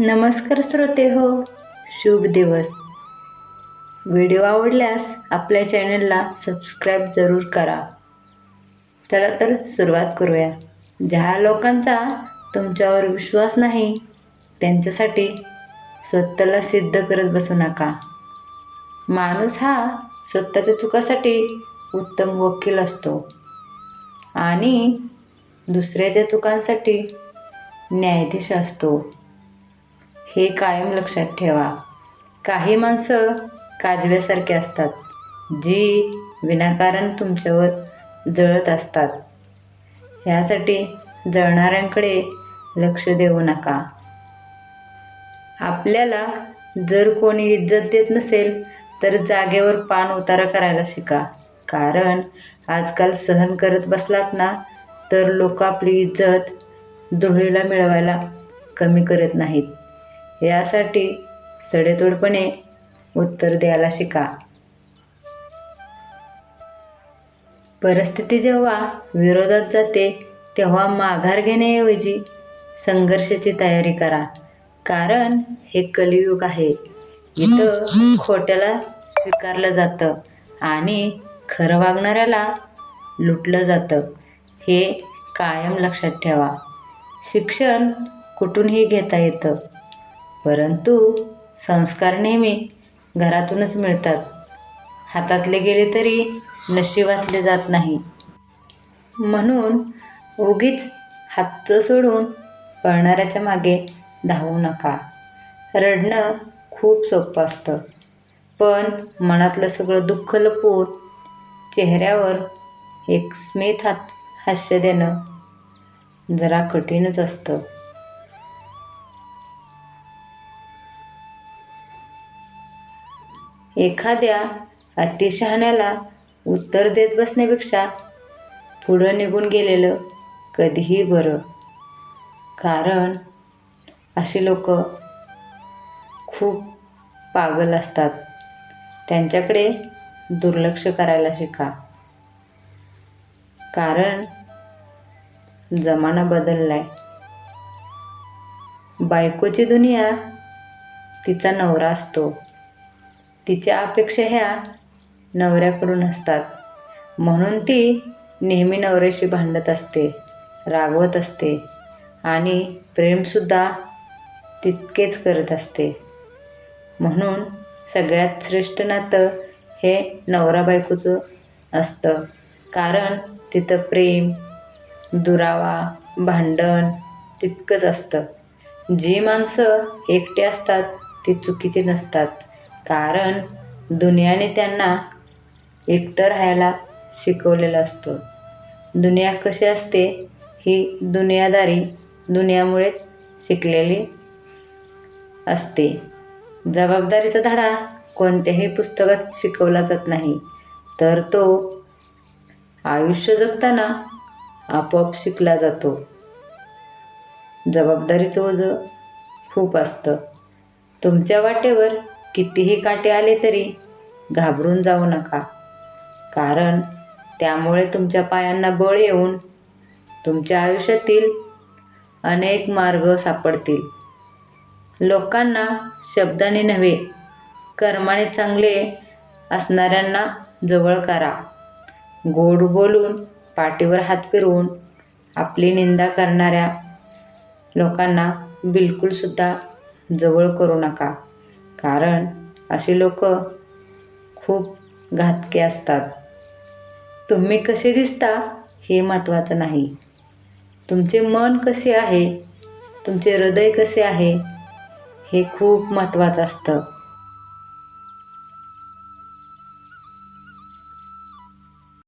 नमस्कार श्रोते हो शुभ दिवस. व्हिडिओ आवडल्यास आपल्या चॅनलला सबस्क्राईब जरूर करा. चला तर सुरुवात करूया. ज्या लोकांचा तुमच्यावर विश्वास नाही त्यांच्यासाठी स्वतःला सिद्ध करत बसू नका. माणूस हा स्वतःच्या चुकासाठी उत्तम वकील असतो आणि दुसऱ्याच्या चुकांसाठी न्यायाधीश असतो. हे कायम लक्षात ठेवा. काही माणसं काजव्यासारखी असतात जी विनाकारण तुमच्यावर जळत असतात. ह्यासाठी जळणाऱ्यांकडे लक्ष देऊ नका. आपल्याला जर कोणी इज्जत देत नसेल तर जागेवर पान उतारा करायला शिका. कारण आजकाल सहन करत बसलात ना तर लोक आपली इज्जत धुळीला मिळवायला कमी करत नाहीत. यासाठी सडेतोडपणे उत्तर द्यायला शिका. परिस्थिती जेव्हा विरोधात जाते तेव्हा माघार घेण्याऐवजी संघर्षाची तयारी करा. कारण हे कलियुग आहे. इथं खोट्याला स्वीकारलं जातं आणि खरं वागणाऱ्याला लुटलं जातं. हे कायम लक्षात ठेवा. शिक्षण कुठूनही घेता येतं. परंतु संस्कार नेहमी घरातूनच मिळतात. हातातले गेले तरी नशिबातले जात नाही. म्हणून उगीच हातचं सोडून पळणाऱ्याच्या मागे धावू नका. रडणं खूप सोपं असतं. पण मनातलं सगळं दुःख लपवून चेहऱ्यावर एक स्मित हात हास्य देणं जरा कठीणच असतं. एखाद्या अतिशहाण्याला उत्तर देत बसण्यापेक्षा पुढं निघून गेलेलं कधीही बरं. कारण अशी लोक खूप पागल असतात. त्यांच्याकडे दुर्लक्ष करायला शिका. कारण जमाना बदललाय. बायकोची दुनिया तिचा नवरा असतो. तिच्या अपेक्षा ह्या नवऱ्याकडून असतात. म्हणून ती नेहमी नवऱ्याशी भांडत असते रागवत असते आणि प्रेमसुद्धा तितकेच करत असते. म्हणून सगळ्यात श्रेष्ठ नातं हे नवरा बायकोचं असतं. कारण तिथं प्रेम दुरावा भांडण तितकंच असतं. जी माणसं एकटे असतात ती चुकीची नसतात. कारण दुनियाने त्यांना एकटं राहायला शिकवलेलं असतं. दुनिया कशी असते ही दुनियादारी दुनियामुळे शिकलेली असते. जबाबदारीचा धडा कोणत्याही पुस्तकात शिकवला जात नाही तर तो आयुष्य जगताना आपोआप शिकला जातो. जबाबदारीचं ओझं खूप असतं. तुमच्या वाटेवर कितीही काटे आले तरी घाबरून जाऊ नका. कारण त्यामुळे तुमच्या पायांना बळ येऊन तुमच्या आयुष्यातील अनेक मार्ग सापडतील. लोकांना शब्दाने नव्हे कर्माने चांगले असणाऱ्यांना जवळ करा. गोड बोलून पाठीवर हात फिरवून आपली निंदा करणाऱ्या लोकांना बिलकुलसुद्धा जवळ करू नका. कारण अशी लोक खूप घातके असतात. तुम्ही कसे दिसता हे महत्त्वाचं नाही. तुमचे मन कसे आहे तुमचे हृदय कसे आहे हे खूप महत्त्वाचं असतं.